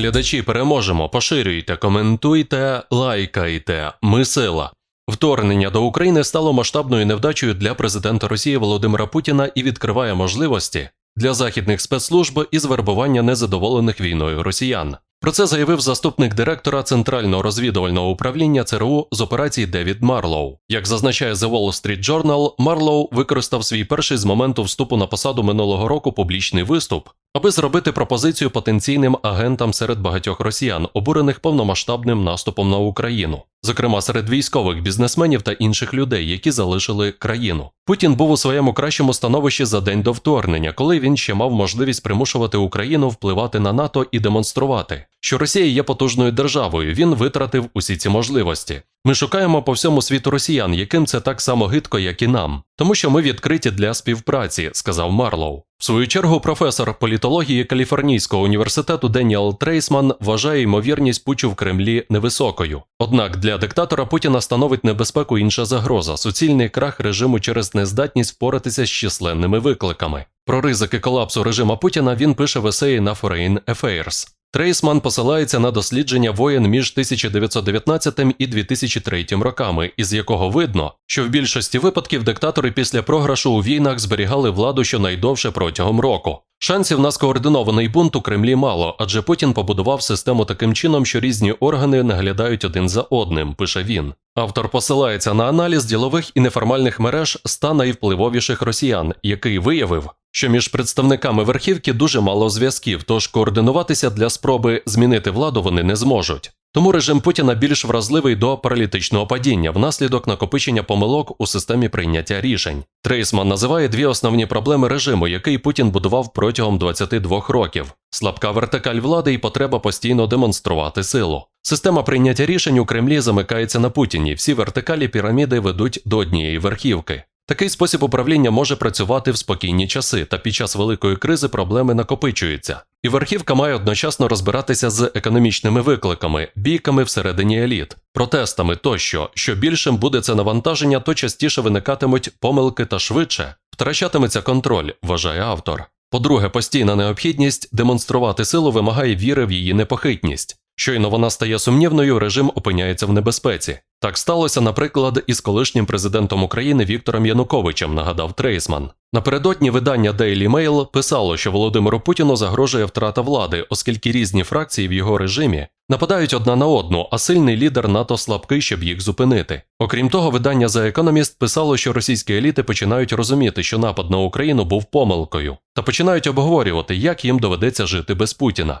Глядачі переможемо, поширюйте, коментуйте, лайкайте. Ми сила. Вторгнення до України стало масштабною невдачею для президента Росії Володимира Путіна і відкриває можливості для західних спецслужб із вербування незадоволених війною росіян. Про це заявив заступник директора Центрального розвідувального управління ЦРУ з операції Девід Марлоу. Як зазначає The Wall Street Journal, Марлоу використав свій перший з моменту вступу на посаду минулого року публічний виступ, аби зробити пропозицію потенційним агентам серед багатьох росіян, обурених повномасштабним наступом на Україну, зокрема серед військових бізнесменів та інших людей, які залишили країну. Путін був у своєму кращому становищі за день до вторгнення, коли він ще мав можливість примушувати Україну впливати на НАТО і демонструвати, що Росія є потужною державою. Він витратив усі ці можливості. Ми шукаємо по всьому світу росіян, яким це так само гидко, як і нам, тому що ми відкриті для співпраці, сказав Марлоу. В свою чергу, професор політології Каліфорнійського університету Деніел Трейсман вважає ймовірність путчу в Кремлі невисокою. Однак для диктатора Путіна становить небезпеку інша загроза суцільний крах режиму через нездатність впоратися з численними викликами. Про ризики колапсу режима Путіна він пише в есеї на Foreign Affairs. Трейсман посилається на дослідження воєн між 1919 і 2003 роками, із якого видно, що в більшості випадків диктатори після програшу у війнах зберігали владу щонайдовше протягом року. Шансів на скоординований бунт у Кремлі мало, адже Путін побудував систему таким чином, що різні органи наглядають один за одним, пише він. Автор посилається на аналіз ділових і неформальних мереж ста найвпливовіших росіян, який виявив, що між представниками верхівки дуже мало зв'язків, тож координуватися для спроби змінити владу вони не зможуть. Тому режим Путіна більш вразливий до паралітичного падіння внаслідок накопичення помилок у системі прийняття рішень. Трейсман називає дві основні проблеми режиму, який Путін будував протягом 22 років: слабка вертикаль влади і потреба постійно демонструвати силу. Система прийняття рішень у Кремлі замикається на Путіні. Всі вертикалі піраміди ведуть до однієї верхівки. Такий спосіб управління може працювати в спокійні часи, та під час великої кризи проблеми накопичуються. І верхівка має одночасно розбиратися з економічними викликами, бійками всередині еліт, протестами тощо. Що більшим буде це навантаження, то частіше виникатимуть помилки та швидше втрачатиметься контроль, вважає автор. По-друге, постійна необхідність демонструвати силу вимагає віри в її непохитність. Щойно вона стає сумнівною, режим опиняється в небезпеці. Так сталося, наприклад, із колишнім президентом України Віктором Януковичем, нагадав Трейсман. Напередодні видання Daily Mail писало, що Володимиру Путіну загрожує втрата влади, оскільки різні фракції в його режимі нападають одна на одну, а сильний лідер НАТО слабкий, щоб їх зупинити. Окрім того, видання The Economist писало, що російські еліти починають розуміти, що напад на Україну був помилкою, та починають обговорювати, як їм доведеться жити без Путіна.